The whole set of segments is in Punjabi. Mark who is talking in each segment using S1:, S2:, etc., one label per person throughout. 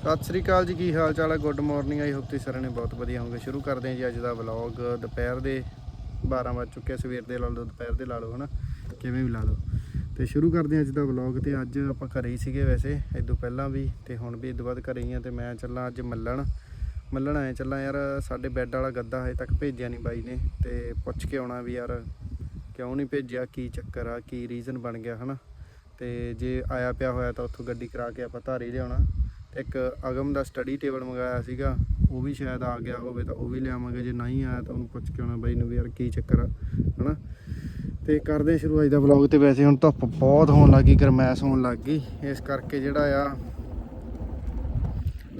S1: ਸਤਿ ਸ੍ਰੀ ਅਕਾਲ ਜੀ, ਕੀ ਹਾਲ ਚਾਲ ਹੈ? ਗੁੱਡ ਮਾਰਨਿੰਗ ਆਈ ਹੋਪ ਤੁਸੀਂ ਸਾਰਿਆਂ ਨੇ ਬਹੁਤ ਵਧੀਆ ਹੋਵੋਗੇ। ਸ਼ੁਰੂ ਕਰਦੇ ਹਾਂ ਜੀ ਅੱਜ ਦਾ ਵਲੌਗ ਦੁਪਹਿਰ ਦੇ 12 ਵੱਜ ਚੁੱਕੇ ਸਵੇਰ ਦੇ ਲਾ ਲਓ, ਦੁਪਹਿਰ ਦੇ ਲਾ ਲਓ, ਹਨਾ? ਕਿਵੇਂ ਵੀ ਲਾ ਲਓ। ਤੇ ਸ਼ੁਰੂ ਕਰਦੇ ਹਾਂ ਅੱਜ ਦਾ ਵਲੌਗ ਤੇ ਅੱਜ ਆਪਾਂ ਘਰੇ ਹੀ ਸੀਗੇ ਵੈਸੇ ਇਦੋਂ ਪਹਿਲਾਂ ਵੀ ਤੇ ਹੁਣ ਵੀ ਇਦੋਂ ਬਾਅਦ ਘਰੇ ਹੀ ਆ ਤੇ ਮੈਂ ਚੱਲਾਂ ਅੱਜ ਮੱਲਣ। ਮੱਲਣ ਆਏ ਚੱਲਾਂ ਯਾਰ, ਸਾਡੇ ਬੈੱਡ ਵਾਲਾ ਗੱਦਾ ਹਜੇ ਤੱਕ ਭੇਜਿਆ ਨਹੀਂ ਬਾਈ ਨੇ ਤੇ ਪੁੱਛ ਕੇ ਆਉਣਾ ਵੀ ਯਾਰ, ਕਿਉਂ ਨਹੀਂ ਭੇਜਿਆ, ਕੀ ਚੱਕਰ ਆ, ਕੀ ਰੀਜ਼ਨ ਬਣ ਗਿਆ, ਹਨਾ? ਤੇ ਜੇ ਆਇਆ ਪਿਆ ਹੋਇਆ ਤਾਂ ਉੱਥੋਂ ਗੱਡੀ ਕਰਾ ਕੇ ਆਪਾਂ ਧਾਰੀ ਲਿਆਉਣਾ। ਇੱਕ ਅਗਮ ਦਾ ਸਟੱਡੀ ਟੇਬਲ ਮੰਗਾਇਆ ਸੀਗਾ, ਉਹ ਵੀ ਸ਼ਾਇਦ ਆ ਗਿਆ ਹੋਵੇ ਤਾਂ ਉਹ ਵੀ ਲਿਆਵਾਂਗੇ, ਜੇ ਨਹੀਂ ਆਇਆ ਤਾਂ ਉਹਨੂੰ ਪੁੱਛ ਕੇ ਆਉਣਾ ਬਾਈ ਨੂੰ ਵੀ ਯਾਰ ਕੀ ਚੱਕਰ ਆ, ਹਨਾ? ਤੇ ਕਰਦੇ ਹਾਂ ਸ਼ੁਰੂ ਅੱਜ ਦਾ ਵਲੌਗ ਤੇ ਵੈਸੇ ਹੁਣ ਧੁੱਪ ਬਹੁਤ ਹੋਣ ਲੱਗੀ ਗਰਮੈਸ਼ ਹੋਣ ਲੱਗ ਗਈ, ਇਸ ਕਰਕੇ ਜਿਹੜਾ ਆ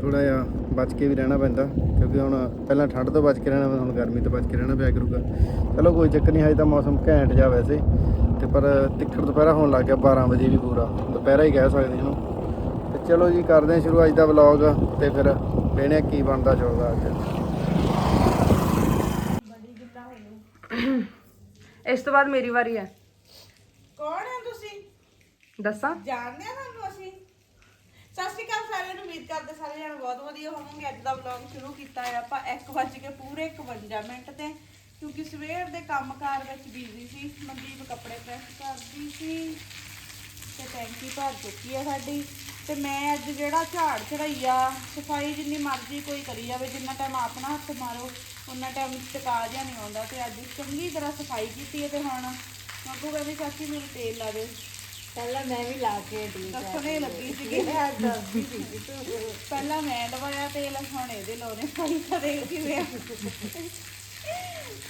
S1: ਥੋੜਾ ਜਿਹਾ ਬਚ ਕੇ ਵੀ ਰਹਿਣਾ ਪੈਂਦਾ, ਕਿਉਂਕਿ ਹੁਣ ਪਹਿਲਾਂ ਠੰਡ ਤੋਂ ਬਚ ਕੇ ਰਹਿਣਾ ਹੁਣ ਗਰਮੀ ਤੋਂ ਬਚ ਕੇ ਰਹਿਣਾ ਪਿਆ ਕਰੂਗਾ। ਚਲੋ ਕੋਈ ਚੱਕਰ ਨਹੀਂ, ਹਜੇ ਤਾਂ ਮੌਸਮ ਘੈਂਟ ਜਾ ਵੈਸੇ, ਤੇ ਪਰ ਤਿੱਖੜ ਦੁਪਹਿਰਾ ਹੋਣ ਲੱਗ ਗਿਆ 12 ਵਜੇ ਵੀ ਪੂਰਾ, ਦੁਪਹਿਰਾ ਹੀ ਕਹਿ ਸਕਦੇ ਇਹਨੂੰ। ਚਲੋ ਜੀ ਕਰਦੇ ਹਾਂ ਸ਼ੁਰੂ ਅੱਜ ਦਾ ਵਲੌਗ ਤੇ ਫਿਰ ਹਾਂ ਕੀ ਬਣਦਾ ਚੱਲਦਾ ਅੱਜ।
S2: ਇਸ ਤੋਂ ਬਾਅਦ ਮੇਰੀ ਵਾਰੀ ਹੈ।
S3: ਕੌਣ ਹੈ ਤੁਸੀਂ?
S2: ਦੱਸਾਂ?
S3: ਜਾਣਦੇ ਆ ਤੁਹਾਨੂੰ ਅਸੀਂ? ਸਤਿ ਸ਼੍ਰੀ ਅਕਾਲ ਸਾਰਿਆਂ ਨੂੰ ਉਮੀਦ ਕਰਦੇ ਸਾਰੇ ਜਣ ਬਹੁਤ ਵਧੀਆ ਹੋਵੋਗੇ। ਅੱਜ ਦਾ ਵਲੌਗ ਸ਼ੁਰੂ ਕੀਤਾ ਹੈ ਆਪਾਂ 1 ਵਜ ਕੇ ਪੂਰੇ 51 ਮਿੰਟ ਤੇ ਕਿਉਂਕਿ ਸਵੇਰ ਦੇ ਕੰਮਕਾਰ ਵਿੱਚ ਬਿਜ਼ੀ ਸੀ। ਮਨਦੀਪ ਕੱਪੜੇ ਪ੍ਰੈਸ ਕਰਦੀ ਸੀ ਤੇ ਟੈਂਕੀ ਭਰ ਚੁੱਕੀ ਹੈ ਸਾਡੀ। ਤੇ ਮੈਂ ਅੱਜ ਜਿਹੜਾ ਝਾੜ ਚੜਾਈ ਆ ਸਫ਼ਾਈ ਜਿੰਨੀ ਮਰਜ਼ੀ ਕੋਈ ਕਰੀ ਜਾਵੇ ਜਿੰਨਾ ਟਾਈਮ ਆਪਣਾ ਹੱਥ ਮਾਰੋ ਉਹਨਾਂ ਟਾਈਮ ਟਿਕਾ ਜਿਹਾ ਨਹੀਂ ਆਉਂਦਾ ਤੇ ਅੱਜ ਚੰਗੀ ਤਰ੍ਹਾਂ ਸਫ਼ਾਈ ਕੀਤੀ ਹੈ ਤੇ ਹੁਣ ਮੰਗੂ ਕਹਿੰਦੀ ਚਾਚੀ ਮੈਨੂੰ ਤੇਲ ਲਾ ਦੇ
S4: ਪਹਿਲਾਂ ਮੈਂ ਵੀ ਲਾ ਕੇ ਦੀ
S3: ਦੱਸਣੇ ਲੱਗੀ ਸੀਗੀ। ਪਹਿਲਾਂ ਮੈਂ ਲਵਾਇਆ ਤੇਲ ਹੁਣ ਇਹਦੇ ਲਾਉਣੇ ਸਾਈ ਕਦੇ ਕਿਵੇਂ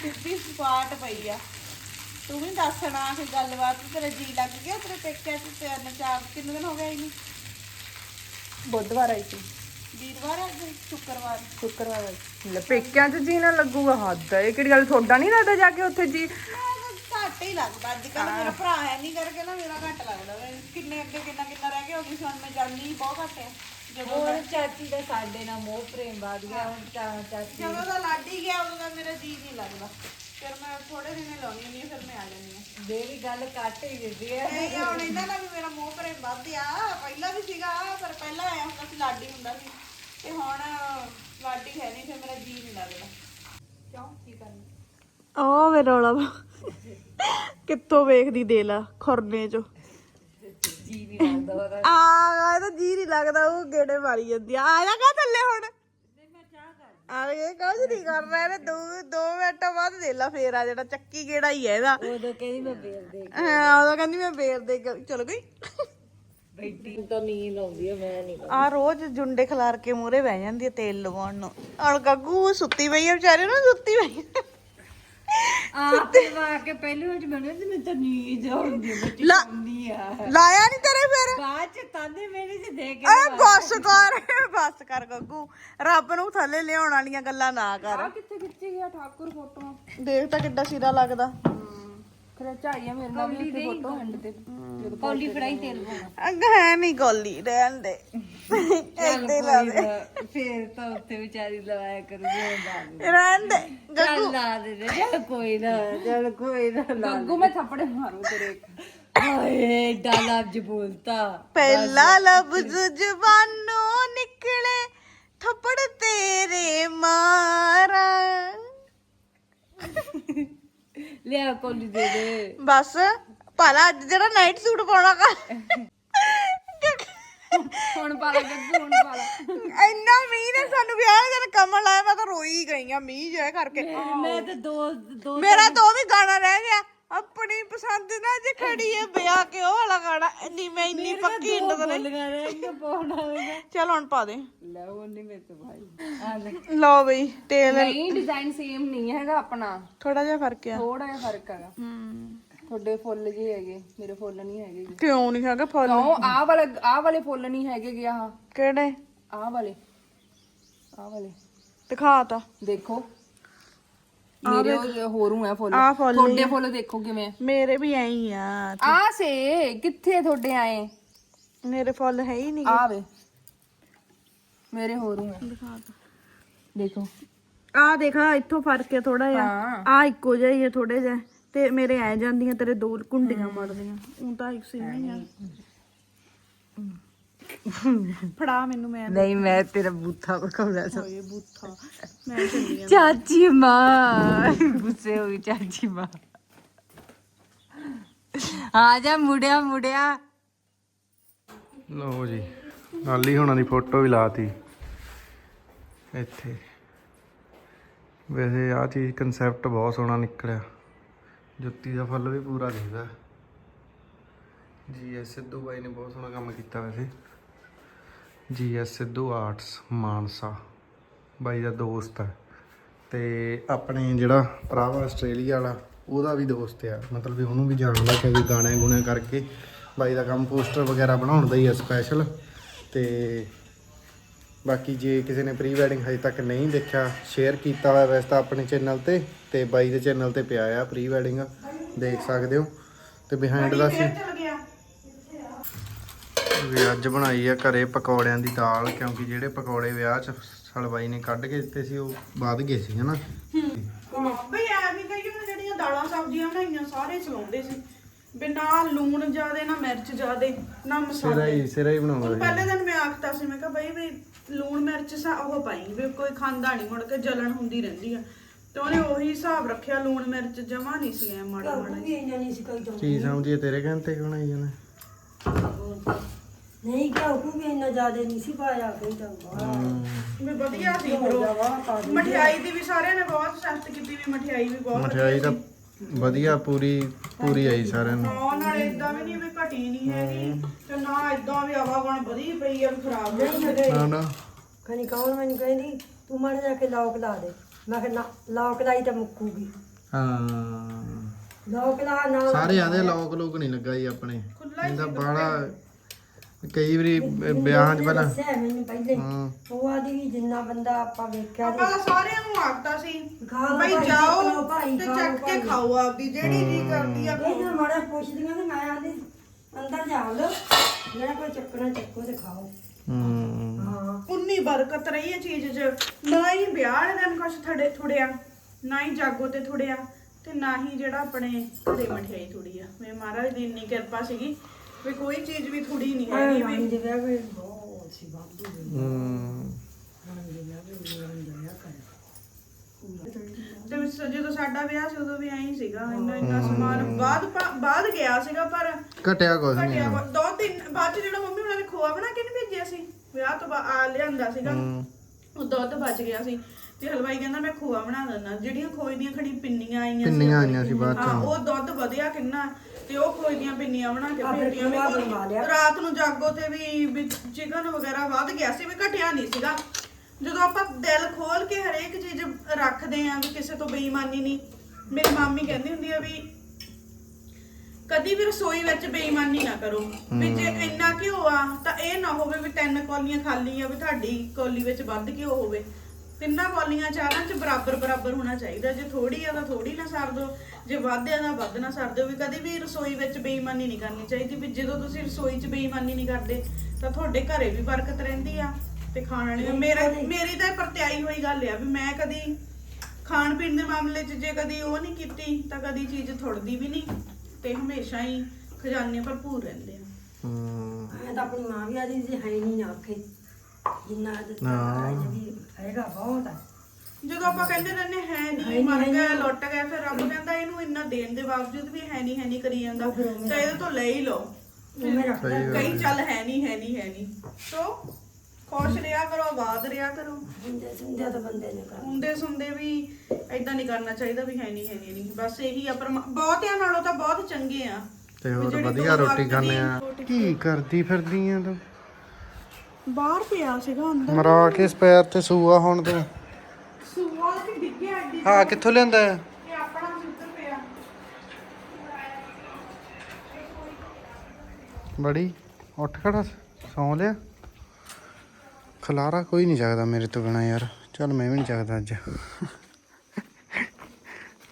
S3: ਸਿੱਧੀ ਸਪਾਟ ਪਈ ਆ। ਤੂੰ ਵੀ ਦੱਸਣਾ ਕਿ ਗੱਲਬਾਤ ਤੇਰਾ ਜੀ ਲੱਗ ਗਿਆ ਤੇਰੇ ਪੇਕਿਆਂ ਚ ਚਾਰ ਕਿੰਨੇ ਦਿਨ ਹੋ ਗਏ ਇਹਨੂੰ
S2: ਬੁੱਧਵਾਰ ਆਈ ਸੀ।
S3: ਵੀਰਵਾਰ ਅੱਜ ਸ਼ੁੱਕਰਵਾਰ?
S2: ਸ਼ੁੱਕਰਵਾਰ ਆਈ ਸੀ। ਲੈ ਪੇਕਿਆਂ 'ਚ ਜੀ ਨਾ ਲੱਗੂਗਾ ਹੱਦ ਇਹ ਕਿਹੜੀ ਗੱਲ ਤੁਹਾਡਾ ਨਹੀਂ ਲੱਗਦਾ ਜਾ ਕੇ ਉੱਥੇ ਜੀ?
S3: ਮੈਂ ਤਾਂ ਘੱਟ ਹੀ ਲੱਗਦਾ। ਅੱਜ ਕੱਲ ਮੇਰਾ ਭਰਾ ਹੈ ਨਹੀਂ ਕਰਕੇ ਨਾ ਮੇਰਾ ਘੱਟ ਲੱਗਦਾ ਵਾ। ਕਿੰਨੇ ਅੱਗੇ ਕਿੰਨਾ ਕਿੰਨਾ ਰਹਿ ਗਿਆ ਉਹਦੀ ਹੁਣ ਮੈਂ ਜਾਣੀ ਹੀ ਬਹੁਤ ਘੱਟ ਹੈ। ਜਦੋਂ
S4: ਹੁਣ ਚਾਚੀ ਦਾ ਸਾਡੇ ਨਾਲ ਮੋਹ ਪ੍ਰੇਮ ਵੱਧ ਗਿਆ ਹੁਣ ਚਾ- ਚਾਚੀ
S3: ਜਦੋਂ ਦਾ ਲਾਡੀ ਗਿਆ ਉਦੋਂ ਦਾ ਮੇਰਾ ਜੀ ਨਹੀਂ ਲੱਗਦਾ। ਫਿਰ ਮੈਂ ਥੋੜੇ ਦਿਨ ਹੀ ਲਾਉਣੀ ਹੁੰਦੀ ਹਾਂ ਫਿਰ ਮੈਂ ਆ ਜਾਂਦੀ ਹਾਂ
S4: ਮੇਰੀ ਗੱਲ ਕੱਟ ਹੀ ਦਿੰਦੀ ਹੈ
S3: ਇਹ ਹੁਣ ਇਹਨਾਂ ਨਾਲ ਵੀ ਮੇਰਾ ਮੋਹ ਪ੍ਰੇਮ ਵੱਧ ਆ ਪਹਿਲਾਂ ਵੀ ਸੀਗਾ ਪਰ ਪਹਿਲਾਂ ਆਇਆ ਹੁੰਦਾ ਸੀ ਲਾਡੀ ਹੁੰਦਾ ਸੀ। ਤੇ ਹੁਣ ਲਾਡੀ ਹੈ ਨਹੀਂ ਫਿਰ ਮੇਰਾ ਜੀ ਨਹੀਂ ਲੱਗਦਾ। ਕਿਉਂ? ਕੀ ਕਰਨਾ?
S2: ਆ ਵੇ ਰੌਲਾ ਕਿੱਥੋਂ ਵੇਖਦੀ ਦੇ ਲਾ ਖੁਰਨੇ 'ਚ।
S4: ਜੀ ਨਹੀਂ ਲੱਗਦਾ ਉਹਦਾ।
S2: ਆ ਇਹ ਤਾਂ ਜੀ ਨਹੀਂ ਲੱਗਦਾ ਉਹ ਗੇੜੇ ਮਾਰੀ ਜਾਂਦੀ ਆ। ਆ ਜਾ ਕਾ ਥੱਲੇ ਹੁਣ। ਆ ਇਹ ਕਾਹ ਨਹੀਂ ਕਰਨਾ ਇਹਨੇ ਦੋ ਦੋ ਮਿੰਟ ਬਾਅਦ ਦੇ ਲਾ ਫੇਰ ਆ ਜਿਹੜਾ ਚੱਕੀ ਗੇੜਾ ਹੀ ਹੈ ਇਹਦਾ।
S4: ਉਦੋਂ ਕਹਿੰਦੀ ਮੈਂ ਬੇਲ ਦੇ
S2: ਹਾਂ ਉਹਦਾ ਕਹਿੰਦੀ ਮੈਂ ਬੇਰ ਦੇ ਕੇ- ਚਲੋ ਗਈ
S4: ਬੈਠੀ ਤਾਂ ਨੀਂਦ ਆਉਂਦੀ ਹੈ ਮੈਂ ਨਹੀਂ
S2: ਆ ਰੋਜ਼ ਜੁੰਡੇ ਖਿਲਾਰ ਕੇ ਮੂਰੇ ਬਹਿ ਜਾਂਦੀ ਹੈ ਤੇਲ ਲਵਾਉਣ ਨੂੰ। ਔਰ ਗੱਗੂ ਸੁੱਤੀ ਪਈ ਹੈ ਵਿਚਾਰੀ ਨੂੰ ਸੁੱਤੀ ਪਈ ਹੈ।
S4: ਆਪ ਲਵਾ ਕੇ ਪਹਿਲੇ ਵਿੱਚ ਬਣੇ ਤੇ ਮੈਂ ਤਾਂ ਨੀਂਦ ਆਉਂਦੀ ਹੈ
S2: ਲਾ
S4: ਨਹੀਂ ਆ।
S2: ਲਾਇਆ ਨਹੀਂ ਤੇਰੇ ਫਿਰ?
S4: ਬਾਅਦ ਚ ਤਾਂਦੇ ਮੇਰੇ ਚ ਦੇ ਕੇ
S2: ਅਰੇ ਬੱਸ ਕਰ ਬੱਸ ਕਰ ਗੱਗੂ। ਰੱਬ ਨੂੰ ਥੱਲੇ ਲਿਆਉਣ ਵਾਲੀਆਂ ਗੱਲਾਂ ਨਾ ਕਰ।
S3: ਕਿੱਥੇ ਖਿੱਚੀ ਗਿਆ ਠਾਕੁਰ ਫੋਟੋ
S2: ਦੇਖ ਤਾਂ ਕਿੱਡਾ ਸਿਰਾ ਲੱਗਦਾ।
S3: ਫਿਰ ਝਾਈਆ ਮੇਰੇ ਨਾਲ ਵੀ ਉੱਥੇ ਫੋਟੋ ਹੰਡ ਤੇ
S4: ਕੌਲੀ ਫੜਾਈ ਤੇਲ ਪਾਉਣਾ।
S2: ਅੱਗ ਹੈ ਨਹੀਂ ਗੋਲੀ ਰਹਿਣ ਦੇ। ਇੱਥੇ ਲਾ ਦੇ
S4: ਫੇਰ ਤਾਂ ਉੱਥੇ ਵਿਚਾਰੀ ਲਵਾਇਆ ਕਰੂਗੀ ਉਹ ਬਾਅਦ
S2: ਰਹਿਣ ਦੇ
S4: ਚੱਲ ਲਾ ਦੇ ਦੇ ਚੱਲ ਕੋਈ ਨਾ ਚੱਲ ਕੋਈ ਨਾ ਲਾ
S3: ਗੱਗੂ ਮੈਂ ਥੱਪੜੇ ਮਾਰੂ ਤੇਰੇ
S4: ਹਾਏ ਡਾ ਲਫ਼ਜ਼ ਬੋਲਤਾ।
S2: ਪਹਿਲਾ ਲਫ਼ਜ਼ ਜ਼ਬਾਨੋਂ ਨਿਕਲੇ ਥੱਪੜ ਤੇਰੇ ਮਾਰਾ।
S4: ਲਿਆ ਕੋਲੀ ਦੇ ਦੇ।
S2: ਬਸ ਭਾਲਾ ਅੱਜ ਜਿਹੜਾ ਨਾਈਟ ਸੂਟ ਪਾਉਣਾ ਕਰ।
S3: ਹੁਣ ਪਾ ਲੈ ਗੱਗੂ ਹੁਣ ਪਾ ਲੈ।
S2: ਇੰਨਾ ਮੀਂਹ ਨੇ ਸਾਨੂੰ ਵਿਆਹ ਦੇ ਦਿਨ ਕਮਲ ਆਇਆ ਮੈਂ ਤਾਂ ਰੋਈ ਗਈ ਆ ਮੀਂਹ ਜਿਹਾ ਕਰਕੇ।
S4: ਮੈਂ ਤਾਂ ਦੋ ਦੋ
S2: ਮੇਰਾ ਤਾਂ ਉਹ ਵੀ ਗਾਣਾ ਰਹਿ ਗਿਆ। ਆਪਣੀ ਪਸੰਦ ਨਾਲ ਜੇ ਖੜੀ ਹੈ ਵਿਆਹ ਕੇ ਉਹ ਵਾਲਾ ਗਾਣਾ ਇੰਨੀ ਮੈਂ ਇੰਨੀ ਪੱਕੀ ਇੰਦ ਨਹੀਂ।
S4: ਬੋਲੀਆਂ ਰਹਿ ਪਾਉਣਾ ਹੋਵੇਗਾ
S2: ਚਲ ਹੁਣ ਪਾ ਦੇ।
S4: ਲੈ ਉਹ ਨਹੀਂ ਮੇਰੇ ਤੋਂ ਭਾਈ ਆ ਲੈ।
S2: ਲਓ ਬਈ ਤੇਲ।
S3: ਨਹੀਂ ਡਿਜ਼ਾਈਨ ਸੇਮ ਨਹੀਂ ਹੈਗਾ ਆਪਣਾ।
S2: ਥੋੜਾ ਜਿਹਾ ਫ਼ਰਕ ਆ।
S3: ਥੋੜਾ ਜਿਹਾ ਫ਼ਰਕ ਹੈਗਾ।
S2: ਹੂੰ।
S3: ਤੁਹਾਡੇ ਫੁੱਲ ਜੀ ਹੈਗੇ ਮੇਰੇ ਫੁੱਲ ਨਹੀਂ ਹੈਗੇ।
S2: ਕਿਉਂ ਨਹੀਂ ਹੈਗਾ ਫੁੱਲ?
S3: ਕਿਉਂ? ਆਹ ਵਾਲੇ ਆਹ ਵਾਲੇ ਫੁੱਲ ਨਹੀਂ ਹੈਗੇ ਗੇ ਆਹ।
S2: ਕਿਹੜੇ?
S3: ਆਹ ਵਾਲੇ। ਆਹ ਵਾਲੇ।
S2: ਦਿਖਾ ਤਾ।
S3: ਦੇਖੋ। ਮੇਰੇ ਉਹ ਹੋਰੂ ਹੈ ਫੁੱਲ।
S2: ਆਹ ਫੁੱਲ
S3: ਤੁਹਾਡੇ ਫੁੱਲ ਦੇਖੋ ਕਿਵੇਂ। ਆ।
S2: ਮੇਰੇ ਵੀ ਐਂ ਹੀ ਆ।
S3: ਆਹ ਸੇ ਕਿੱਥੇ ਤੁਹਾਡੇ ਆਏ?
S2: ਮੇਰੇ ਫੁੱਲ ਹੈ ਹੀ ਨਹੀਂ
S3: ਆ ਵੇ ਮੇਰੇ ਹੋਰੂ ਹੈ
S2: ਦਿਖਾ ਤਾ
S3: ਦੇਖੋ।
S2: ਆ ਦੇਖਾ ਇੱਥੋਂ ਫ਼ਰਕ ਹੈ ਥੋੜਾ ਜਿਹਾ।
S3: ਹਾਂ।
S2: ਆ ਇੱਕੋ ਜਿਹਾ ਹੀ ਹੈ ਥੋੜੇ ਜਿਹਾ। ਤੇ ਮੇਰੇ ਐ ਜਾਂਦੀਆਂ ਤੇਰੇ ਦੋ ਕੁੰਡੀਆਂ ਮੜਦੀਆਂ ਉਹ ਤਾਂ ਇੱਕ ਸੇਮ ਹੀ ਆ।
S3: ਫੜਾ ਮੈਨੂੰ ਮੈਂ।
S4: ਨਹੀਂ ਮੈਂ ਤੇਰਾ ਬੂਥਾ ਪਕਾਉਣਾ ਸੀ।
S3: ਹੋਏ ਬੂਥਾ। ਮੈਂ ਚੱਲੀ ਆ
S4: ਚਾਚੀ ਮਾਂ। ਗੁੱਸੇ ਹੋ ਗਈ ਚਾਚੀ ਮਾਂ। ਆ ਜਾ ਮੁੜਿਆ ਮੁੜਿਆ।
S1: ਲਓ ਜੀ ਨਾਲੀ ਹੋਣਾ ਦੀ ਫੋਟੋ ਵੀ ਲਾਤੀ। ਇੱਥੇ। ਵੈਸੇ ਆ ਚੀਜ਼ ਕਨਸੈਪਟ ਬਹੁਤ ਸੋਹਣਾ ਨਿਕਲਿਆ। ਜੁੱਤੀ ਦਾ ਫੁੱਲ ਵੀ ਪੂਰਾ ਦਿਖਦਾ। ਜੀ ਐਸ ਸਿੱਧੂ ਬਾਈ ਨੇ ਬਹੁਤ ਸੋਹਣਾ ਕੰਮ ਕੀਤਾ ਵੈਸੇ। G S Sidhu arts, Mansa. ਬਾਈ ਦਾ ਦੋਸਤ ਹੈ। ਤੇ ਆਪਣੇ ਜਿਹੜਾ ਭਰਾਵਾ ਆਸਟ੍ਰੇਲੀਆ ਵਾਲਾ, ਉਹਦਾ ਵੀ ਦੋਸਤ ਆ। ਮਤਲਬ ਵੀ ਉਹਨੂੰ ਵੀ ਜਾਣਦਾ ਕਿਉਂਕਿ ਗਾਣੇ ਗੁਣੇ ਕਰਕੇ ਬਾਈ ਦਾ ਕੰਮ ਪੋਸਟਰ ਵਗੈਰਾ ਬਣਾਉਣ ਦਾ ਹੀ ਆ ਸਪੈਸ਼ਲ ਤੇ ਬਾਕੀ ਜੇ ਕਿਸੇ ਨੇ ਪ੍ਰੀ ਵੈਡਿੰਗ ਹਜੇ ਤੱਕ ਨਹੀਂ ਦੇਖਿਆ ਸ਼ੇਅਰ ਕੀਤਾ ਹੋਇਆ ਵੈਸੇ ਤਾਂ ਆਪਣੇ ਚੈਨਲ ਤੇ ਤੇ ਬਾਈ ਦੇ ਚੈਨਲ ਤੇ ਪਿਆ ਆ ਪ੍ਰੀ ਵੈਡਿੰਗ ਦੇਖ ਸਕਦੇ ਹੋ। ਤੇ ਬਿਹਾਈਂਡ ਦਾ ਸੀ ਵੀ ਅੱਜ ਬਣਾਈ ਆ ਘਰੇ ਪਕੌੜਿਆਂ ਦੀ ਦਾਲ ਕਿਉਂਕਿ ਜਿਹੜੇ ਪਕੌੜੇ ਵਿਆਹ 'ਚ ਸਲਵਾਈ ਨੇ ਕੱਢ ਕੇ ਦਿੱਤੇ ਸੀ ਉਹ ਵੱਧ ਗਏ ਸੀ ਹਨਾ?
S3: ਬਈ ਐ ਵੀ ਕਈ ਹੁਣ ਜਿਹੜੀਆਂ ਦਾਲਾਂ ਸਬਜ਼ੀਆਂ ਬਣਾਈਆਂ ਸਾਰੇ ਚਲਾਉਂਦੇ ਸੀ। ਬਿਨਾ ਲੂਣ ਜ਼ਿਆਦੇ ਨਾ ਮਿਰਚ ਜ਼ਿਆਦੇ ਨਾ
S1: ਸਿਰਾ
S3: ਮਸਾਲੇ
S1: ਹੀ ਸਿਰਾ ਹੀ
S3: ਹੁਣ
S1: ਬਣਾਉਂਦਾ
S3: ਪਹਿਲੇ ਦਿਨ ਮੈਂ ਆਖਤਾ ਸੀ ਮੈਂ ਕਿਹਾ ਬਈ ਵੀ ਲੂਣ ਮਿਰਚ ਸਾ ਉਹ ਪਾਈ ਵੀ ਕੋਈ ਖਾਂਦਾ ਨਹੀਂ ਮੁੜ ਕੇ ਜਲਣ ਹੁੰਦੀ ਰਹਿੰਦੀ ਆ। ਤੇ ਉਹਨੇ ਉਹੀ ਹਿਸਾਬ ਰੱਖਿਆ ਲੂਣ ਮਿਰਚ ਜਮਾ ਨਹੀਂ ਸੀ ਐ ਮਾੜਾ ਮਾੜਾ।
S1: ਕੀ ਸਮਝੀਏ ਤੇਰੇ ਕਹਿੰਦੇ ਕਿ ਬਣਾਈ ਜਾਣਾ
S5: ਨਹੀਂ ਘਿਓ ਘੂ ਵੀ ਇੰਨਾ ਜ਼ਿਆਦਾ ਨਹੀਂ ਸੀ ਪਾਇਆ ਕੋਈ ਤਾਂ ਬਾਹਰ।
S3: ਵੀ ਵਧੀਆ ਸੀ bro। ਮਠਿਆਈ ਦੀ ਵੀ ਸਾਰਿਆਂ ਨੇ ਬਹੁਤ ਸਿਫਤ ਕੀਤੀ ਵੀ ਮਠਿਆਈ ਵੀ ਬਹੁਤ
S1: ਮਠਿਆਈ ਤਾਂ ਵਧੀਆ ਪੂਰੀ ਪੂਰੀ ਆਈ ਸਾਰਿਆਂ ਨੂੰ।
S3: ਨਾ ਨਾਲੇ ਇਦਾਂ ਵੀ ਨਹੀਂ ਵੀ ਘਟੀ ਨਹੀਂ ਹੈਗੀ ਤੇ ਨਾ ਇਦਾਂ ਵੀ ਆਵਾਗਣ ਵਧੀ ਪਈ ਆ ਵੀ ਖਰਾਬ ਨਹੀਂ ਹੈਗੇ
S1: ਨਾ ਨਾ।
S5: ਖਣੀ ਕੌਣ ਮੈਨੂੰ ਕਹਿੰਦੀ ਤੂੰ ਮੜ ਜਾ ਕੇ ਲੌਕ ਲਾ ਦੇ। ਮੈਂ ਕਿਹਾ ਨਾ ਲੌਕ ਲਾਈ ਤਾਂ ਮੁੱਕੂਗੀ।
S1: ਹਾਂ।
S5: ਲੌਕ ਲਾ ਨਾ
S1: ਸਾਰੇ ਆਦੇ ਲੋਕ ਲੋਕ ਨਹੀਂ ਲੱਗਾ ਜੀ ਆਪਣੇ ਇਹਦਾ ਬਾੜਾ ਕਈ ਵਾਰੀ ਵਿਆਹਾਂ 'ਚ ਪਹਿਲਾਂ
S5: ਦੱਸਿਆ ਮੈਨੂੰ ਪਹਿਲੇ।
S1: ਹਾਂ।
S5: ਉਹ ਆਦੀ ਵੀ ਜਿੰਨਾ ਬੰਦਾ ਆਪਾਂ ਵੇਖਿਆ
S3: ਆਪਾਂ ਤਾਂ ਸਾਰਿਆਂ ਨੂੰ ਆਖਤਾ ਸੀ
S5: ਖਾ ਲਓ
S3: ਬਈ
S5: ਭਾਈ,
S3: ਜਾਓ
S5: ਚੱਕ ਲਓ ਭਾਈ,
S3: ਤੇ
S5: ਖਾ
S3: ਚੱਕ
S5: ਲਓ
S3: ਕੇ
S5: ਭਾਈ।
S3: ਖਾਓ ਆਪਦੀ ਜਿਹੜੀ ਜੀ ਕਰਦੀ ਆ
S5: ਇਹ ਨਾ ਮਾੜਾ ਪੁੱਛਦੀਆਂ ਤੇ ਮੈਂ ਆਦੀ ਅੰਦਰ ਜਾ ਲੋ ਜਿਹੜਾ ਕੋਈ ਚੱਕਣਾ ਚੱਕੋ ਤੇ ਖਾਓ।
S1: ਹੂੰ।
S5: ਹਾਂ।
S3: ਉਨੀ ਬਰਕਤ ਰਹੀ ਹੈ ਚੀਜ਼ 'ਚ ਨਾ ਹੀ ਵਿਆਹ ਵਾਲੇ ਦਿਨ ਕੁਛ ਥੜੇ ਥੁੜਿਆ ਨਾ ਹੀ ਜਾਗੋ ਤੇ ਥੁੜਿਆ ਤੇ ਨਾ ਹੀ ਜਿਹੜਾ ਆਪਣੇ ਘਰੇ ਮਠਿਆਈ ਥੁੜੀ ਆ। ਮੇ ਮਹਾਰਾਜ ਦੀ ਇੰਨੀ ਕਿਰਪਾ ਸੀਗੀ ਵੀ ਕੋਈ ਚੀਜ਼ ਵੀ ਥੁੜੀ ਨਹੀਂ ਹੈਗੀ ਵੀ
S5: ਦੇ ਵਿਆਹ ਬਹੁਤ ਸੀ ਦੇ
S1: ਹੂੰ।
S5: ਦੇ ਵਿਆਹ ਵਿੱਚ ਰਾਣੀ ਦਾ ਵਿਆਹ ਕਰ
S3: ਤੇ ਵੀ ਸ- ਜਦੋਂ ਸਾਡਾ ਵਿਆਹ ਸੀ ਉਦੋਂ ਵੀ ਐਂ ਹੀ ਸੀਗਾ। ਇੰਨਾ ਇੰਨਾ ਸਮਾਨ ਬਾਅਦ ਬਾਅਦ ਗਿਆ ਸੀਗਾ ਪਰ
S1: ਘਟਿਆ ਕੁਝ ਨਹੀਂ
S3: ਦੋ ਤਿੰਨ ਬਾਅਦ ਚ ਜਿਹੜਾ ਮੰਮੀ ਉਹਨਾਂ ਨੇ ਖੋਆ ਬਣਾ ਕੇ ਨਹੀਂ ਭੇਜਿਆ ਸੀ? ਵਿਆਹ ਤੋਂ ਬਾਅਦ ਆ ਲਿਆਂਦਾ ਸੀਗਾ। ਉਹ ਦੁੱਧ ਬਚ ਗਿਆ ਸੀ। ਤੇ ਹਲਵਾਈ ਕਹਿੰਦਾ ਮੈਂ ਖੋਆ ਬਣਾ ਦਿੰਦਾ। ਜਿਹੜੀਆਂ ਖੋਏ ਦੀਆਂ ਖੜੀ ਪਿੰਨੀਆਂ ਆਈਆਂ ਸੀ
S1: ਪਿੰਨੀਆਂ ਆਈਆਂ ਸੀ ਬਾਅਦ ਚ।
S3: ਉਹ ਦੁੱਧ ਵਧਿਆ ਕਿੰਨਾ? ਤੇ ਉਹ ਖੋਏ ਦੀਆਂ ਪਿੰਨੀਆਂ ਬਣਾ ਕੇ
S5: ਆ ਫਿਰ
S3: ਭੇਜੀਆਂ ਵੀ
S5: ਖੋਆ ਬਣਵਾ ਲਿਆ।
S3: ਰਾਤ ਨੂੰ ਜਾਗੋ ਤੇ ਵੀ ਚਿਕਨ ਵਗੈਰਾ ਵੱਧ ਗਿਆ ਸੀ ਵੀ ਘਟਿਆ ਨਹੀਂ ਸੀਗਾ। ਜਦੋਂ ਆਪਾਂ ਦਿਲ ਖੋਲ ਕੇ ਹਰੇਕ ਚੀਜ਼ ਰੱਖਦੇ ਆਂ ਵੀ ਕਿਸੇ ਤੋਂ ਬੇਈਮਾਨੀ ਨਹੀਂ ਮੇਰੀ ਮਾਮੀ ਕਹਿੰਦੀ ਹੁੰਦੀ ਆ ਵੀ ਕਦੀ ਵੀ ਰਸੋਈ ਵਿੱਚ ਬੇਈਮਾਨੀ ਨਾ ਕਰੋ। ਵੀ ਜੇ ਇੰਨਾ ਘਿਓ ਆ ਤਾਂ ਇਹ ਨਾ ਹੋਵੇ ਵੀ ਤਿੰਨ ਕੌਲੀਆਂ ਖਾਲੀ ਆ ਵੀ ਤੁਹਾਡੀ ਕੌਲੀ ਵਿੱਚ ਵੱਧ ਘਿਓ ਹੋਵੇ। ਤਿੰਨਾਂ ਕੌਲੀਆਂ ਚਾਰਾਂ 'ਚ ਬਰਾਬਰ ਬਰਾਬਰ ਹੋਣਾ ਚਾਹੀਦਾ। ਜੇ ਥੋੜੀ ਆ ਤਾਂ ਥੋੜੀ ਨਾ ਸਰ ਦਿਓ ਜੇ ਵੱਧ ਆ ਤਾਂ ਵੱਧ ਨਾ ਸਰ ਦਿਓ। ਵੀ ਕਦੀ ਵੀ ਰਸੋਈ ਵਿੱਚ ਬੇਈਮਾਨੀ ਨਹੀਂ ਕਰਨੀ ਚਾਹੀਦੀ। ਵੀ ਜਦੋਂ ਤੁਸੀਂ ਰਸੋਈ 'ਚ ਬੇਈਮਾਨੀ ਨਹੀਂ ਕਰਦੇ ਤਾਂ ਤੁਹਾਡੇ ਘਰੇ ਵੀ ਬਰਕਤ ਰਹਿੰਦੀ ਆ ਤੇ ਖਾਣ ਵਾਲੀ ਮੇਰਾ ਮੇਰੀ ਤਾਂ ਇਹ ਪ੍ਰਤਿਆਈ ਹੋਈ ਗੱਲ ਆ ਵੀ ਮੈਂ ਕਦੀ ਖਾਣ ਪੀਣ ਦੇ ਮਾਮਲੇ 'ਚ ਜੇ ਕਦੀ ਉਹ ਨਹੀਂ ਕੀਤੀ ਤਾਂ ਕਦੀ ਚੀਜ਼ ਥੁੜਦੀ ਵੀ ਨਹੀਂ ਤੇ ਹਮੇਸ਼ਾ ਹੀ ਖਜ਼ਾਨੇ ਭਰਪੂਰ ਰਹਿੰਦੇ ਆ।
S1: ਹੂੰ।
S5: ਮੈਂ ਤਾਂ ਆਪਣੀ ਮਾਂ ਵੀ ਆਦੀ ਸੀ ਹੈ ਨਹੀਂ ਨਾ ਆਖੇ ਜਿੰਨਾ ਦਿੱਤਾ ਜੀ ਹੈਗਾ ਬਹੁਤ। ਆ
S3: ਜਦੋਂ ਆਪਾਂ ਕਹਿੰਦੇ ਰਹਿੰਦੇ ਹੈ ਨਹੀਂ ਮਰ ਗਿਆ ਲੁੱਟ ਗਿਆ ਫਿਰ ਰੱਬ ਕਹਿੰਦਾ ਇਹਨੂੰ ਇੰਨਾ ਦੇਣ ਦੇ ਬਾਵਜੂਦ ਵੀ ਹੈ ਨਹੀਂ ਹੈ ਨਹੀਂ ਕਰੀ ਜਾਂਦਾ। ਤਾਂ ਇਹਦੇ ਤੋਂ ਲੈ ਹੀ ਲਓ।
S5: ਉਵੇਂ ਰੱਖਦਾ
S3: ਕਈ ਚੱਲ ਹੈ ਨਹੀਂ ਹੈ ਨਹੀਂ ਹੈ ਨਹੀਂ ਸੋ ਖੁਸ਼ ਰਿਹਾ ਕਰੋ ਆਬਾਦ ਰਿਹਾ ਕਰੋ।
S5: ਹੁੰਦੇ ਸੁਣਦੇ ਤਾਂ ਬੰਦੇ ਨੇ ਕਰ
S3: ਹੁੰਦੇ ਸੁਣਦੇ ਵੀ ਐਦਾਂ ਨਹੀਂ ਕਰਨਾ ਚਾਹੀਦਾ ਵੀ ਹੈ ਨਹੀਂ ਹੈ ਨਹੀਂ ਨਹੀਂ ਬਸ ਇਹੀ ਆ ਪਰਮਾ- ਬਹੁਤਿਆਂ ਨਾਲੋਂ ਤਾਂ ਬਹੁਤ ਚੰਗੇ ਆ।
S1: ਤੇ ਹੋਰ ਵਧੀਆ ਰੋਟੀ ਖਾਣੇ ਆ। ਕੀ ਕਰਦੀ ਫਿਰਦੀ ਆ ਤੂੰ?
S3: ਬਾਹਰ ਪਿਆ ਸੀਗਾ ਅੰਦਰ।
S1: ਮਰਾ ਕੇ ਪੈਰ ਤੇ ਸੂਆ ਹੁਣ ਤੂੰ।
S3: ਸੂਆ ਤੇ ਡਿੱਗਿਆ ਐਡੀ।
S1: ਹਾਂ ਕਿੱਥੋਂ ਲਿਆਂਦਾ ਹੈ?
S3: ਇਹ ਆਪਣਾ ਸੁੱਤਰ ਪਿਆ।
S1: ਬੜੀ ਉੱਠ ਖੜਾ ਸੌਂ ਲਿਆ। ਖਲਾਰਾ ਕੋਈ ਨਹੀਂ ਸਕਦਾ ਮੇਰੇ ਤੋਂ ਬਿਨਾ ਯਾਰ। ਚੱਲ ਮੈਂ ਵੀ ਨਹੀਂ ਸਕਦਾ ਅੱਜ।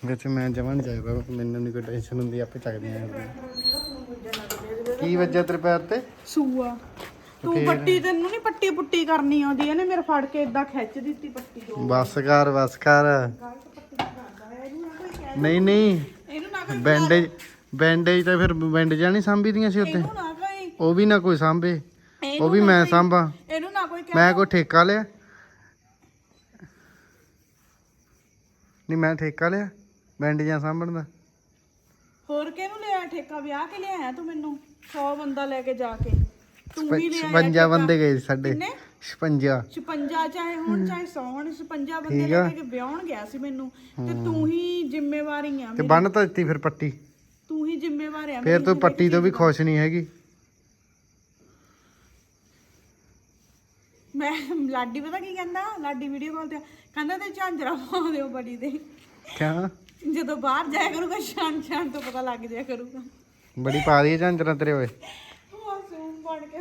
S1: ਵੈਸੇ ਮੈਂ ਜਮਾਂ ਨਹੀਂ ਸਕਦਾ ਮੈਨੂੰ ਨਹੀਂ ਕੋਈ ਟੈਨਸ਼ਨ ਹੁੰਦੀ ਆਪੇ ਚੱਕਦੇ ਆ ਕੀ ਵੱਜਿਆ ਤੇਰੇ ਪੈਰ ਤੇ?
S3: ਸੂਆ। ਤੂੰ ਪੱਟੀ ਤੈਨੂੰ ਨਹੀਂ ਪੱਟੀ ਪੁੱਟੀ ਕਰਨੀ ਆਉਂਦੀ ਇਹਨੇ ਮੇਰੇ ਫੜ ਕੇ ਇਦਾਂ ਖਿੱਚ ਦਿੱਤੀ ਪੱਟੀ ਦੋ।
S1: ਬਸ ਕਰ ਬਸ ਕਰ। ਨਹੀਂ ਨਹੀਂ।
S3: ਇਹਨੂੰ ਨਾ ਕੋਈ
S1: ਬੈਂਡੇਜ ਬੈਂਡੇਜ ਤਾਂ ਫਿਰ ਬੈਂਡੇਜਾਂ ਨਹੀਂ ਸਾਂਭੀ ਦੀਆਂ ਸੀ ਉੱਤੇ
S3: ਇਹਨੂੰ ਨਾ ਕੋਈ
S1: ਉਹ ਵੀ ਨਾ ਕੋਈ ਸਾਂਭੇ। ਉਹ ਵੀ ਮੈਂ ਸਾਂਭਾ।
S3: ਇਹਨੂੰ ਨਾ ਕੋਈ
S1: ਮੈਂ ਕੋਈ ਠੇਕਾ ਲਿਆ? ਨਹੀਂ ਮੈਂ ਠੇਕਾ ਲਿਆ? ਬੈਂਡੀਆਂ ਸਾਂਭਣ ਦਾ?
S3: ਹੋਰ ਕਿਹਨੂੰ ਲਿਆ? ਠੇਕਾ ਵਿਆਹ ਕੇ ਲਿਆਇਆ ਤੂੰ ਮੈਨੂੰ? 100 ਬੰਦਾ ਲੈ ਕੇ ਜਾ ਕੇ। ਤੂੰ ਹੀ ਲਿਆਇਆ
S1: 56 ਬੰਦੇ ਗਏ ਸੀ ਸਾਡੇ।
S3: ਕਿੰਨੇ?
S1: 56
S3: 56 ਚਾਹੇ ਹੁਣ ਚਾਹੇ 100 ਹੁਣ 56 ਬੰਦੇ
S1: ਠੀਕ
S3: ਲੈ
S1: ਆ।
S3: ਕੇ ਵਿਆਹਣ ਗਿਆ ਸੀ ਮੈਨੂੰ। ਤੇ ਤੂੰ ਹੀ ਜ਼ਿੰਮੇਵਾਰੀ ਆ
S1: ਤੇ
S3: ਮੇਰੀ।
S1: ਬੰਨ ਤਾਂ ਦਿੱਤੀ ਫਿਰ ਪੱਟੀ।
S3: ਤੂੰ ਹੀ ਜ਼ਿੰਮੇਵਾਰ ਆ
S1: ਫਿਰ ਤੂੰ ਪੱਟੀ ਤੋਂ ਵੀ ਖੁਸ਼ ਨਹੀਂ ਹੈਗੀ।
S3: ਮੈਂ ਲਾਡੀ ਪਤਾ ਕੀ ਕਹਿੰਦਾ? ਲਾਡੀ ਵੀਡੀਓ ਕਾਲ ਤੇ ਕਹਿੰਦਾ ਤੇ ਝਾਂਜਰਾ ਪਾ ਦਿਓ ਬੜੀ ਦੇ।
S1: ਕਿਆ?
S3: ਜਦੋਂ ਬਾਹਰ ਜਾਇਆ ਕਰੂਗਾ ਸ਼ਾਨ ਸ਼ਾਨ ਤੋਂ ਪਤਾ ਲੱਗ ਜਾਇਆ ਕਰੂਗਾ।
S1: ਬੜੀ ਪਾ ਦੀ ਝਾਂਜਰਾਂ ਤੇਰੇ ਓਏ।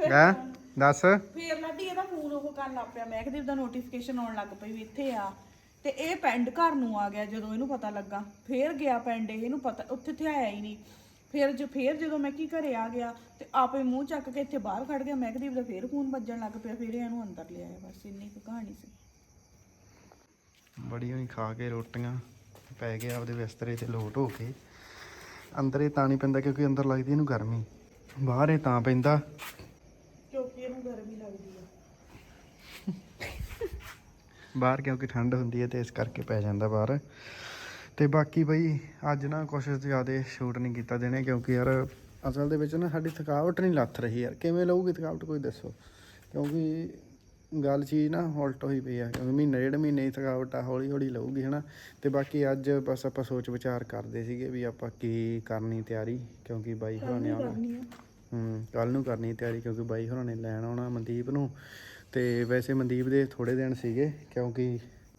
S1: ਹੈ? ਦੱਸ।
S3: ਫੇਰ ਲਾਡੀ ਇਹਦਾ ਫੋਨ ਉਹ ਕਰਨ ਲੱਗ ਪਿਆ। ਮਹਿਕਦੀਪ ਦਾ ਨੋਟੀਫਿਕੇਸ਼ਨ ਆਉਣ ਲੱਗ ਪਈ ਵੀ ਇੱਥੇ ਆ। ਤੇ ਇਹ ਪਿੰਡ ਘਰ ਨੂੰ ਆ ਗਿਆ ਜਦੋਂ ਇਹਨੂੰ ਪਤਾ ਲੱਗਾ। ਫੇਰ ਗਿਆ ਪਿੰਡ ਇਹ, ਇਹਨੂੰ ਪਤਾ ਉੱਥੇ ਤੇ ਆਇਆ ਹੀ ਨਹੀਂ। ਫੇਰ ਜੋ ਫੇਰ ਜਦੋਂ ਮੈਂ ਕੀ ਘਰੇ ਆ ਗਿਆ ਤੇ ਆਪੇ ਮੂੰਹ ਚੱਕ ਕੇ ਇੱਥੇ ਬਾਹਰ ਖੜ ਗਿਆ। ਮਹਿਕਦੀਪ ਦਾ ਫੇਰ ਫੋਨ ਵੱਜਣ ਲੱਗ ਪਿਆ। ਫੇਰ ਇਹਨੂੰ ਅੰਦਰ ਲਿਆਇਆ ਬਸ। ਇੰਨੀ ਕੁ ਕਹਾਣੀ ਸੀ।
S1: ਬੜੀ ਹੋਈ ਖਾ ਕੇ ਰੋਟੀਆਂ ਪੈ ਗਏ ਆਪਦੇ ਬਿਸਤਰੇ ਤੇ ਲੋਟ ਹੋ ਕੇ। ਅੰਦਰ ਇਹ ਤਾਂ ਨਹੀਂ ਪੈਂਦਾ ਕਿਉਂਕਿ ਅੰਦਰ ਲੱਗਦੀ ਇਹਨੂੰ ਗਰਮੀ। ਬਾਹਰ ਇਹ ਤਾਂ ਪੈਂਦਾ
S3: ਕਿਉਂਕਿ ਇਹਨੂੰ ਗਰਮੀ ਲੱਗਦੀ ਆ
S1: ਬਾਹਰ ਕਿਉਂਕਿ ਠੰਡ ਹੁੰਦੀ ਹੈ ਤੇ ਇਸ ਕਰਕੇ ਪੈ ਜਾਂਦਾ ਬਾਹਰ। ਤੇ ਬਾਕੀ ਬਈ ਅੱਜ ਨਾ ਕੁਛ ਜ਼ਿਆਦਾ ਸ਼ੂਟ ਨਹੀਂ ਕੀਤਾ ਦੇਣੇ ਕਿਉਂਕਿ ਯਾਰ ਅਸਲ ਦੇ ਵਿੱਚ ਨਾ ਸਾਡੀ ਥਕਾਵਟ ਨਹੀਂ ਲੱਥ ਰਹੀ ਯਾਰ। ਕਿਵੇਂ ਲਊਗੀ ਥਕਾਵਟ ਕੋਈ ਦੱਸੋ? ਕਿਉਂਕਿ ਗੱਲ ਚੀਜ਼ ਨਾ ਉਲਟ ਹੋਈ ਪਈ ਆ। ਕਿਉਂਕਿ ਮਹੀਨਾ ਡੇਢ ਮਹੀਨੇ ਦੀ ਥਕਾਵਟ ਆ ਹੌਲੀ ਹੌਲੀ ਲਊਗੀ ਹਨਾ। ਤੇ ਬਾਕੀ ਅੱਜ ਬਸ ਆਪਾਂ ਸੋਚ ਵਿਚਾਰ ਕਰਦੇ ਸੀਗੇ ਵੀ ਆਪਾਂ ਕੀ ਕਰਨੀ ਤਿਆਰੀ। ਕਿਉਂਕਿ ਬਾਈ ਹੋਰਾਂ ਨੇ ਆਉਣਾ। ਹੂੰ ਕੱਲ ਨੂੰ ਕਰਨੀ ਤਿਆਰੀ ਕਿਉਂਕਿ ਬਾਈ ਹੋਰਾਂ ਨੇ ਲੈਣ ਆਉਣਾ ਮਨਦੀਪ ਨੂੰ। ਤੇ ਵੈਸੇ ਮਨਦੀਪ ਦੇ ਥੋੜੇ ਦਿਨ ਸੀਗੇ ਕਿਉਂਕਿ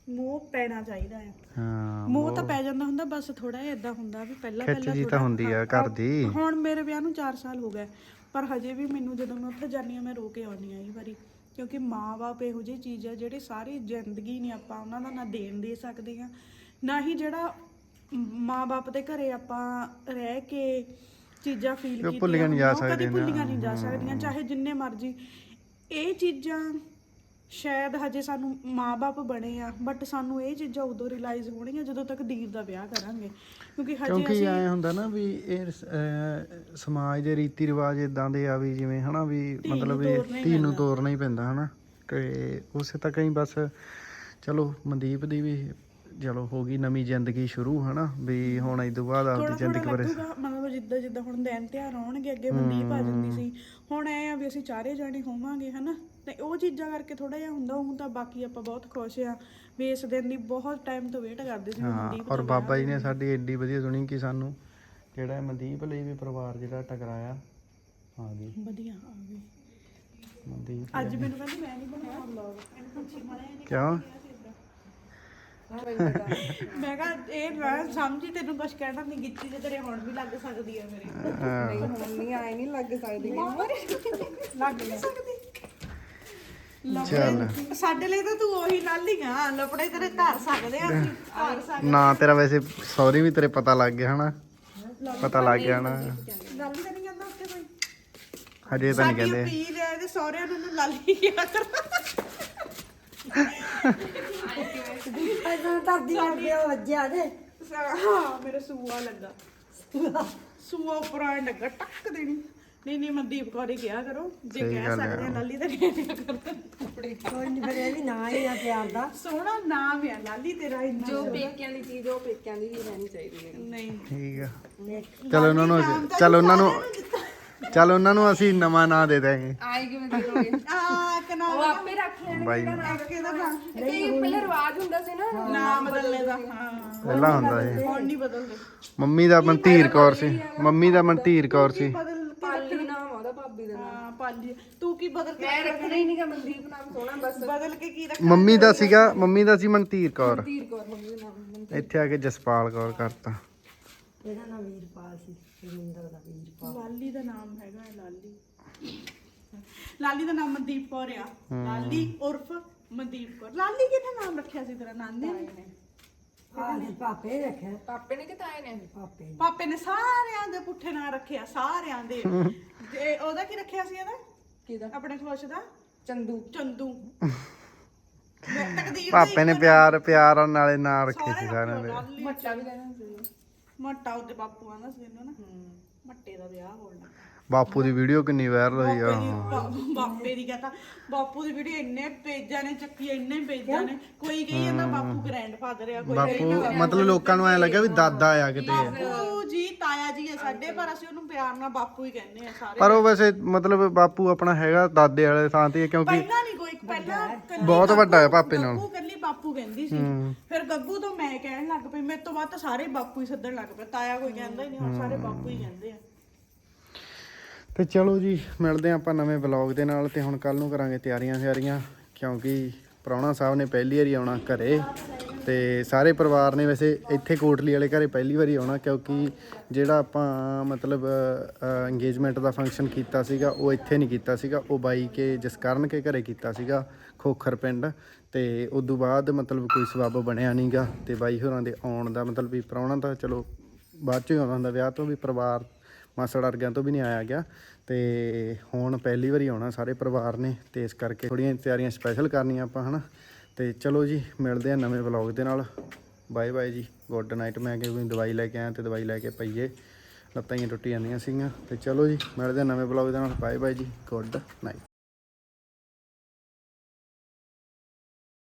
S3: ਮੂੰਹ ਪੈਣਾ ਚਾਹੀਦਾ ਆ
S1: ਹਾਂ
S3: ਮੂੰਹ ਤਾਂ ਪੈ ਜਾਂਦਾ ਹੁੰਦਾ ਬਸ ਥੋੜਾ ਜਿਹਾ ਇਦਾਂ ਹੁੰਦਾ ਵੀ ਪਹਿਲਾਂ
S1: ਖਿੱਚ
S3: ਪਹਿਲਾਂ
S1: ਜੀ ਤਾਂ
S3: ਥੋੜ੍ਹਾ-
S1: ਹੁੰਦੀ ਆ ਘਰ ਦੀ।
S3: ਹੁਣ ਮੇਰੇ ਵਿਆਹ ਨੂੰ 4 ਸਾਲ ਹੋ ਗਏ ਪਰ ਹਜੇ ਵੀ ਮੈਨੂੰ ਜਦੋਂ ਮੈਂ ਉੱਥੇ ਜਾਂਦੀ ਹਾਂ ਮੈਂ ਰੋ ਕੇ ਆਉਂਦੀ ਹਾਂ ਇਹ ਵਾਰੀ ਕਿਉਂਕਿ ਮਾਂ-ਬਾਪ ਇਹੋ ਜਿਹੀ ਚੀਜ਼ ਹੈ ਜਿਹੜੀ ਸਾਰੀ ਜ਼ਿੰਦਗੀ ਨਹੀਂ ਆਪਾਂ ਉਹਨਾਂ ਦਾ ਨਾ ਦੇਣ ਦੇ ਸਕਦੇ ਆ ਨਾ ਹੀ ਜਿਹੜਾ ਮਾਂ-ਬਾਪ ਦੇ ਘਰੇ ਆਪਾਂ ਰਹਿ ਕੇ ਚੀਜ਼ਾਂ ਫੀਲ ਕੀਤੀਆਂ
S1: ਭੁੱਲੀਆਂ ਨਹੀਂ ਜਾ
S3: ਹੁੰਦੀਆਂ, ਉਹ ਕਦੀ
S1: ਸਕਦੀਆਂ।
S3: ਭੁੱਲੀਆਂ ਨਹੀਂ ਜਾ ਸਕਦੀਆਂ ਚਾਹੇ ਜਿੰਨੇ ਮਰਜ਼ੀ ਇਹ ਚੀਜ਼ਾਂ ਸ਼ਾਇਦ ਹਜੇ ਸਾਨੂੰ ਮਾਂ-ਬਾਪ ਬਣੇ ਆ ਬਟ ਸਾਨੂੰ ਇਹ ਚੀਜ਼ਾਂ ਉਦੋਂ ਰਿਅਲਾਈਜ਼ ਹੋਣਗੀਆਂ ਜਦੋਂ ਤੱਕ ਦੀਰ ਦਾ ਵਿਆਹ ਕਰਾਂਗੇ। ਕਿਉਂਕਿ ਹਜੇ
S1: ਕਿਉਂਕਿ ਐ ਹੁੰਦਾ ਨਾ ਵੀ ਇਹ ਅਹ, ਸਮਾਜ ਦੇ ਰੀਤੀ ਰਿਵਾਜ ਇਦਾਂ ਦੇ ਆ ਵੀ ਜਿਵੇਂ ਹਨਾ ਵੀ ਮਤਲਬ ਵੀ ਧੀ ਨੂੰ ਤੋਰਨਾ ਹੀ ਪੈਂਦਾ ਹਨਾ। ਤੇ ਉਸੇ ਤੱਕ ਹੀ ਬਸ ਚਲੋ ਮਨਦੀਪ ਦੀ ਵੀ ਚਲੋ ਹੋ ਗਈ ਨਵੀਂ ਜ਼ਿੰਦਗੀ ਸ਼ੁਰੂ ਹਨਾ? ਵੀ ਹੁਣ ਇਸ ਤੋਂ ਬਾਅਦ ਆਪਦੀ ਜ਼ਿੰਦਗੀ ਬਾਰੇ
S3: ਲੱਗੂਗਾ ਮਤਲਬ ਜਿੱਦਾਂ ਜਿੱਦਾਂ ਹੁਣ ਦਿਨ ਤਿਉਹਾਰ ਆਉਣਗੇ ਅੱਗੇ ਮਨਦੀਪ ਆ ਜਾਂਦੀ ਸੀ। ਹੁਣ ਐ ਆ ਵੀ ਅਸੀਂ ਚਾਰੇ ਜਾਣੇ ਹੋਵਾਂਗੇ ਹਨਾ? ਤੇ ਉਹ ਚੀਜ਼ਾਂ ਕਰਕੇ ਥੋੜਾ ਜਿਹਾ ਹੁੰਦਾ ਹੁਣ ਤਾਂ ਬਾਕੀ ਆਪਾਂ ਬਹੁਤ ਖੁਸ਼ ਆ। ਵੀ ਇਸ ਦਿਨ ਦੀ ਬਹੁਤ ਟਾਈਮ ਤੋਂ ਵੇਟ ਕਰਦੇ ਸੀ
S1: ਹਾਂ
S3: ਮਨਦੀਪ
S1: ਔਰ ਬਾਬਾ ਜੀ ਨੇ ਸਾਡੀ ਐਡੀ ਵਧੀਆ ਸੁਣੀ ਕਿ ਸਾਨੂੰ ਜਿਹੜਾ ਇਹ ਮਨਦੀਪ ਲਈ ਵੀ ਪਰਿਵਾਰ ਜਿਹੜਾ ਟਕਰਾਇਆ ਆ ਗਈ।
S3: ਵਧੀਆ ਆ
S1: ਮਨਦੀਪ
S3: ਅੱਜ ਮੈਨੂੰ ਕਹਿੰਦੀ ਮੈਂ ਨਹੀਂ ਬਣਾਉਣਾ ਵਲੌਗ ਇਹਨੂੰ ਪੁੱਛੀ ਮਾਰਿਆ
S1: ਕਿਉਂ?
S3: ਮੈਂ ਕਿਹਾ ਇਹ ਮੈਂ ਸਮਝੀ ਤੈਨੂੰ ਕੁਝ ਕਹਿਣਾ ਨਹੀਂ ਗਿੱਚੀ ਜੇ ਤੇਰੇ ਹੁਣ ਵੀ ਲੱਗ ਸਕਦੀ ਹੈ ਮੇਰੇ।
S1: ਹਾਂ,
S2: ਨਹੀਂ ਆਏ ਨਹੀਂ ਲੱਗ ਸਕਦੀ।
S3: ਲੱਗ ਨਹੀਂ ਸਕਦੀ।
S1: ਚੱਲ।
S3: ਸਾਡੇ ਲਈ ਤਾਂ ਤੂੰ ਉਹੀ ਲਾਲੀ ਆ। ਲਪੜੇ ਤੇਰੇ ਧਰ ਸਕਦੇ ਆ ਅਸੀਂ ਧਰ ਸਕਦੇ
S1: ਨਾ ਤੇਰਾ ਵੈਸੇ ਸੌਰੀ ਵੀ ਤੇਰੇ ਪਤਾ ਲੱਗ ਗਿਆ ਹਨਾ। ਪਤਾ ਲੱਗ ਗਿਆ ਨਾ
S3: ਲਾਲੀ ਤਾਂ ਨਹੀਂ ਕਹਿੰਦਾ ਉੱਥੇ ਕੋਈ।
S1: ਹਜੇ ਤਾਂ ਨਹੀਂ
S3: ਸਾਡੀ
S1: ਕਹਿੰਦੇ।
S3: ਸਹੁਰਿਆਂ ਨੂੰ ਲਾਲੀ ਕਿਹਾ
S5: ਅਸਾਂ ਧਰਦੀ ਲੱਗੇ ਵੱਜਿਆ ਦੇ
S3: ਹਾਂ ਮੇਰੇ ਸੂਆ ਲੱਗਾ। ਸੂਆ। ਉੱਪਰ ਆਣ ਲੱਗਾ ਟੱਕ ਦੇਣੀ। ਨਹੀਂ ਨਹੀਂ ਮਨਦੀਪ ਕੌਰ ਹੀ ਕਿਹਾ ਕਰੋ। ਜੇ
S1: ਸਹੀ
S3: ਕਹਿ
S1: ਗੱਲ ਹੈ।
S3: ਸਕਦੇ ਆ ਲਾਲੀ ਤਾਂ ਕਹਿ ਦਿਆ ਕਰੋ। ਕੱਪੜੇ
S5: ਕੋਈ ਨਹੀਂ ਫਿਰ ਇਹ ਵੀ ਨਾ ਹੀ ਆ ਪਿਆਰ ਦਾ।
S3: ਸੋਹਣਾ ਨਾਮ ਹੈ ਲਾਲੀ ਤੇਰਾ ਇੰਨਾ
S2: ਜੋ ਪੇਕਿਆਂ ਦੀ ਚੀਜ਼ ਉਹ ਪੇਕਿਆਂ ਦੀ ਹੀ ਰਹਿਣੀ ਚਾਹੀਦੀ ਹੈ।
S3: ਨਹੀਂ।
S1: ਠੀਕ ਆ। ਚਲ ਉਹਨਾਂ ਨੂੰ ਚਲ ਉਹਨਾਂ ਨੂੰ ਚਲ ਉਹਨਾਂ ਨੂੰ ਅਸੀਂ ਨਵਾਂ ਨਾਂ ਦੇ ਦਾਂਗੇ
S2: ਆਏ ਕਿਵੇਂ ਕਰੋਗੇ
S3: ਆ ਕਨਾ
S2: ਉਹ ਆਪੇ ਰੱਖ ਲੈਣ
S1: ਬਾਈ
S3: ਕਿਹਦਾ ਨਾਮ
S2: ਕਈ ਪਹਿਲਾਂ ਰਿਵਾਜ ਹੁੰਦਾ ਸੀ ਨਾ।
S3: ਨਾਮ ਬਦਲਣੇ ਦਾ ਹਾਂ
S1: ਪਹਿਲਾਂ ਹੁੰਦਾ ਸੀ।
S3: ਹੁਣ ਨਹੀਂ ਬਦਲਦੇ।
S1: ਮੰਮੀ ਦਾ ਮਨਧੀਰ ਕੌਰ ਸੀ। ਮੰਮੀ ਦਾ ਮਨਧੀਰ ਕੌਰ ਸੀ।
S3: ਬਦਲ
S2: ਪਾਲੀ ਨਾਮ ਉਹਦਾ ਭਾਬੀ ਦਾ
S3: ਹਾਂ ਪਾਲੀ ਤੂੰ ਕੀ ਬਦਲ ਕੇ
S2: ਮੈਂ ਰੱਖਣਾ? ਹੀ ਨਹੀਂਗਾ ਮਨਦੀਪ ਨਾਮ ਸੋਹਣਾ ਬਸ।
S3: ਬਦਲ ਕੇ ਕੀ ਰੱਖ
S1: ਮੰਮੀ ਦਾ ਸੀਗਾ ਮੰਮੀ ਦਾ ਸੀ ਮਨਧੀਰ ਕੌਰ।
S2: ਧੀਰ ਕੌਰ ਮੰਮੀ ਦਾ ਨਾਮ
S1: ਇੱਥੇ ਆ ਕੇ ਜਸਪਾਲ ਕੌਰ ਕਰਤਾ।
S5: ਇਹਦਾ ਨਾਮ ਵੀਰਪਾਲ ਸੀ? ਰਵਿੰਦਰ ਦਾ ਵੀਰਪਾਲ
S3: ਲਾਲੀ ਦਾ ਨਾਮ ਹੈਗਾ ਹੈ ਲਾਲੀ। ਲਾਲੀ ਦਾ ਨਾਮ ਮਨਦੀਪ ਕੌਰ ਆ। ਲਾਲੀ ਉਰਫ ਮਨਦੀਪ ਕੌਰ। ਲਾਲੀ ਕਿਹਨੇ ਨਾਮ ਰੱਖਿਆ ਸੀ ਤੇਰਾ ਨਾਨੀ ਨੇ?
S5: ਆਹ ਪਾਪੇ ਨੇ ਰੱਖਿਆ।
S2: ਪਾਪੇ ਨੇ ਕਿਤਾਏ ਨੇ?
S5: ਪਾਪੇ ਨੇ।
S3: ਪਾਪੇ ਨੇ ਸਾਰਿਆਂ ਦੇ ਪੁੱਠੇ ਨਾਂ ਰੱਖਿਆ ਸਾਰਿਆਂ ਦੇ। ਤੇ ਉਹਦਾ ਕੀ ਰੱਖਿਆ ਸੀ ਇਹਦਾ?
S2: ਕਿਹਦਾ?
S3: ਆਪਣੇ ਖੁਸ਼ ਦਾ?
S2: ਚੰਦੂ।
S3: ਚੰਦੂ। ਮੈਂ ਤਕਦੀਰ
S1: ਪਾਪੇ ਨੇ ਪਿਆਰ ਪਿਆਰ ਨਾਲੇ ਨਾਂ ਰੱਖੇ ਸੀ ਸਾਰਿਆਂ ਦੇ
S2: ਮੱਟਾ ਵੀ ਕਹਿਣਾ ਸੀ।
S3: ਮੱਟਾ ਉਹਦੇ ਬਾਪੂ ਆਂਦਾ ਸੀ ਇਹਨੂੰ ਨਾ। ਮੱਟੇ ਦਾ ਵਿਆਹ ਹੋਣਾ
S1: ਬਾਪੂ ਦੀ ਵੀਡੀਓ ਕਿੰਨੀ ਵਾਇਰਲ ਹੋਈ ਆ।
S3: ਬਾਪੇ ਦੀ ਬਾ- ਬਾਪੇ ਦੀ ਕਹਤਾ ਬਾਪੂ ਦੀ ਵੀਡੀਓ ਇੰਨੇ ਪੇਜਾਂ ਨੇ ਚੱਕੀ ਇੰਨੇ ਪੇਜਾਂ ਨੇ। ਕੋਈ ਕਹੀ ਜਾਂਦਾ ਬਾਪੂ ਗ੍ਰੈਂਡ ਫਾਦਰ ਆ ਕੋਈ ਕਹੀ
S1: ਬਾਪੂ ਮਤਲਬ ਲੋਕਾਂ ਨੂੰ ਐ ਲੱਗਿਆ ਵੀ ਦਾਦਾ ਆ ਕਿਤੇ।
S3: ਬਾਪੂ ਜੀ ਤਾਇਆ ਜੀ ਆ ਸਾਡੇ ਪਰ ਅਸੀਂ ਉਹਨੂੰ ਪਿਆਰ ਨਾਲ ਬਾਪੂ ਹੀ ਕਹਿੰਦੇ ਆ ਸਾਰੇ।
S1: ਪਰ ਉਹ ਵੈਸੇ ਮਤਲਬ ਬਾਪੂ ਆਪਣਾ ਹੈਗਾ ਦਾਦੇ ਵਾਲੇ ਥਾਂ ਤੇ ਕਿਉਂਕਿ
S3: ਪਹਿਲਾਂ ਨਹੀਂ ਕੋਈ ਪਹਿਲਾਂ ਕੱਲੀ
S1: ਬਹੁਤ ਵੱਡਾ ਹੈ ਪਾਪੇ ਨਾਲ।
S3: ਕੱਲੀ ਕਹਿੰਦੀ ਸੀ। ਫਿਰ ਗੱਗੂ ਤੋਂ ਮੈਂ ਕਹਿਣ ਲੱਗ ਪਈ ਮੇਰੇ ਤੋਂ ਬਾਅਦ ਤਾਂ ਸਾਰੇ ਬਾਪੂ ਹੀ ਸੱਦਣ ਲੱਗ ਪਏ। ਤਾਇਆ ਕੋਈ ਕਹਿੰਦਾ ਹੀ ਨਹੀਂ ਹੁਣ ਸਾਰੇ ਬਾਪੂ ਹੀ ਕਹਿੰਦੇ ਆ।
S1: ਤੇ ਚਲੋ ਜੀ ਮਿਲਦੇ ਆਪਾਂ ਨਵੇਂ ਵਲੌਗ ਦੇ ਨਾਲ ਤੇ ਹੁਣ ਕੱਲ ਨੂੰ ਕਰਾਂਗੇ ਤਿਆਰੀਆਂ ਸ਼ਿਆਰੀਆਂ ਕਿਉਂਕਿ ਪ੍ਰਾਹੁਣਾ ਸਾਹਿਬ ਨੇ ਪਹਿਲੀ ਵਾਰੀ ਆਉਣਾ ਘਰੇ ਤੇ ਸਾਰੇ ਪਰਿਵਾਰ ਨੇ ਵੈਸੇ ਇੱਥੇ ਕੋਟਲੀ ਵਾਲੇ ਘਰੇ ਪਹਿਲੀ ਵਾਰੀ ਆਉਣਾ ਕਿਉਂਕਿ ਜਿਹੜਾ ਆਪਾਂ ਮਤਲਬ ਇੰਗੇਜਮੈਂਟ ਦਾ ਫੰਕਸ਼ਨ ਕੀਤਾ ਸੀਗਾ ਉਹ ਇੱਥੇ ਨਹੀਂ ਕੀਤਾ ਸੀਗਾ ਉਹ ਬਾਈ ਕੇ ਜਸਕਰਨ ਕੇ ਘਰੇ ਕੀਤਾ ਸੀਗਾ ਖੋਖਰ ਪਿੰਡ। ਤੇ ਉਦੋਂ ਬਾਅਦ ਮਤਲਬ ਕੋਈ ਸਬੱਬ ਬਣਿਆ ਨਹੀਂਗਾ ਤੇ ਬਾਈ ਹੋਰਾਂ ਦੇ ਆਉਣ ਦਾ ਮਤਲਬ ਵੀ ਪ੍ਰਾਹੁਣਾ ਤਾਂ ਚਲੋ ਬਾਅਦ 'ਚੋਂ ਹੀ ਆਉਣਾ ਹੁੰਦਾ, ਵਿਆਹ ਤੋਂ ਵੀ ਪਰਿਵਾਰ ਮਾਸੜ ਅਰਗਿਆਂ ਤੋਂ ਵੀ ਨਹੀਂ ਆਇਆ ਗਿਆ ਤੇ ਹੁਣ ਪਹਿਲੀ ਵਾਰੀ ਆਉਣਾ ਸਾਰੇ ਪਰਿਵਾਰ ਨੇ ਤੇ ਇਸ ਕਰਕੇ ਥੋੜੀਆਂ ਤਿਆਰੀਆਂ ਸਪੈਸ਼ਲ ਕਰਨੀਆਂ ਆਪਾਂ, ਹਨਾ? ਤੇ ਚਲੋ ਜੀ, ਮਿਲਦੇ ਆ ਨਵੇਂ ਵਲੌਗ ਦੇ ਨਾਲ। ਬਾਏ ਬਾਏ ਜੀ ਗੁੱਡ ਨਾਈਟ ਮੈਂ ਕਿ ਦਵਾਈ ਲੈ ਕੇ ਆਇਆ ਤੇ ਦਵਾਈ ਲੈ ਕੇ ਪਈਏ। ਲੱਤਾਂ ਹੀ ਟੁੱਟੀ ਜਾਂਦੀਆਂ ਸੀਗੀਆਂ। ਤੇ ਚਲੋ ਜੀ, ਮਿਲਦੇ ਆ ਨਵੇਂ ਵਲੌਗ ਦੇ ਨਾਲ। ਬਾਏ ਬਾਏ ਜੀ ਗੁੱਡ ਨਾਈਟ